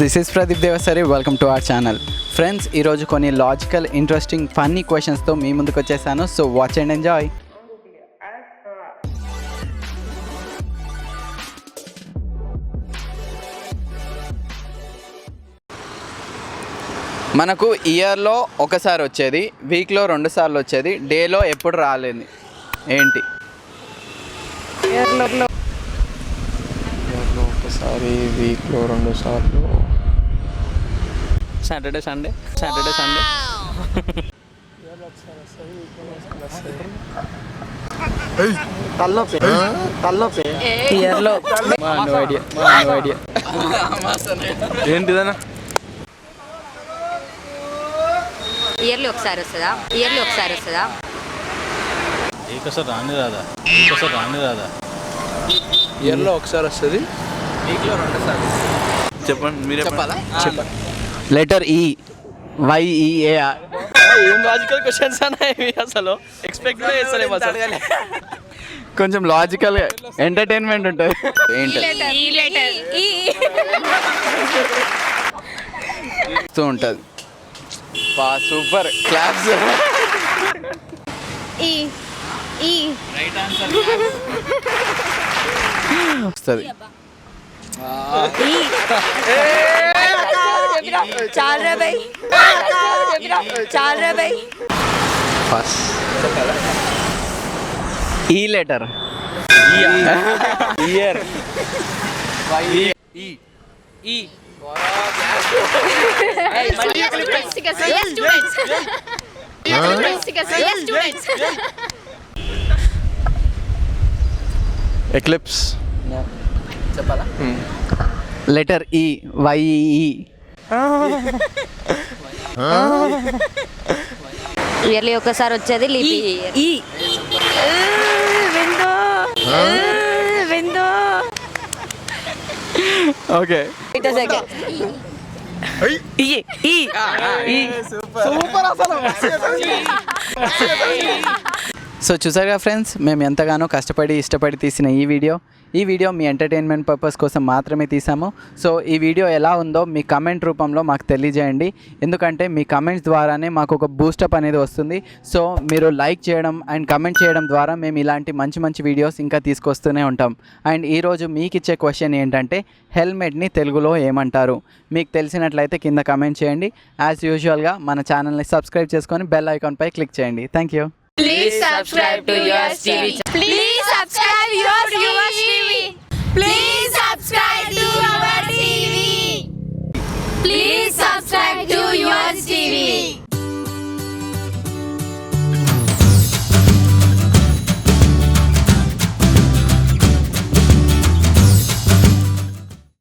This is Pradeep Devasari welcome to our channel friends ఈరోజు కొన్ని logical interesting funny క్వశ్చన్స్తో మీ ముందుకు వచ్చేసాను. సో వాచ్ అండ్ ఎంజాయ్ మనకు ఇయర్లో ఒకసారి వచ్చేది వీక్లో రెండు సార్లు వచ్చేది డేలో ఎప్పుడు రాలేదు. ఏంటి? ఇయర్లో ఒకసారి వీక్లో రెండు సార్లు. Saturday Sunday? Saturday Sunday? తలనొప్పి. తలనొప్పి. ఇయర్లో. మా నో ఐడియా మా నో ఐడియా. ఏంటిదన్నా? ఇయర్లీ ఒకసారి వస్తుందా? ఇయర్లీ ఒకసారి వస్తుందా? ఏకసారి రాని రాదా? ఏకసారి రాని రాదా? ఇయర్లో ఒకసారి వస్తుంది. చెప్పండి మీరే చెప్పాలా? లెటర్ ఈ వైఈఏఆర్ ఏం లాజికల్ క్వశ్చన్స్ అన్నా ఇవి అసలు? ఎక్స్పెక్ట్ చేస్తలేము అసలు. కొంచెం లాజికల్ ఎంటర్టైన్మెంట్ ఉంటుంది. ఏంటి ఇస్తూ ఉంటుంది. బా సూపర్. క్లాప్స్ चाल रहा भाई चाल रहा भाई बस E letter year Eclipse. No. చెప్పాలా? Letter E Y E yearly ఒకసారి వచ్చేది లిపి ఈ విందో. విందో. ఓకే. సో చూసారుగా ఫ్రెండ్స్ మేము ఎంతగానో కష్టపడి ఇష్టపడి తీసిన ఈ వీడియో. ఈ వీడియో మీ ఎంటర్టైన్మెంట్ పర్పస్ కోసం మాత్రమే తీసాము సో ఈ వీడియో ఎలా ఉందో మీ కమెంట్ రూపంలో మాకు తెలియజేయండి. ఎందుకంటే మీ కమెంట్స్ ద్వారానే మాకు ఒక బూస్టప్ అనేది వస్తుంది. సో మీరు లైక్ చేయడం అండ్ కమెంట్ చేయడం ద్వారా మేము ఇలాంటి మంచి మంచి వీడియోస్ ఇంకా తీసుకొస్తూనే ఉంటాం. అండ్ ఈరోజు మీకు ఇచ్చే క్వశ్చన్ ఏంటంటే హెల్మెట్ని తెలుగులో ఏమంటారు? మీకు తెలిసినట్లయితే కింద కమెంట్ చేయండి. యాజ్ యూజువల్గా మన ఛానల్ని సబ్స్క్రైబ్ చేసుకొని బెల్ ఐకాన్పై క్లిక్ చేయండి. Thank you Please subscribe to yours TV. Please subscribe yours TV.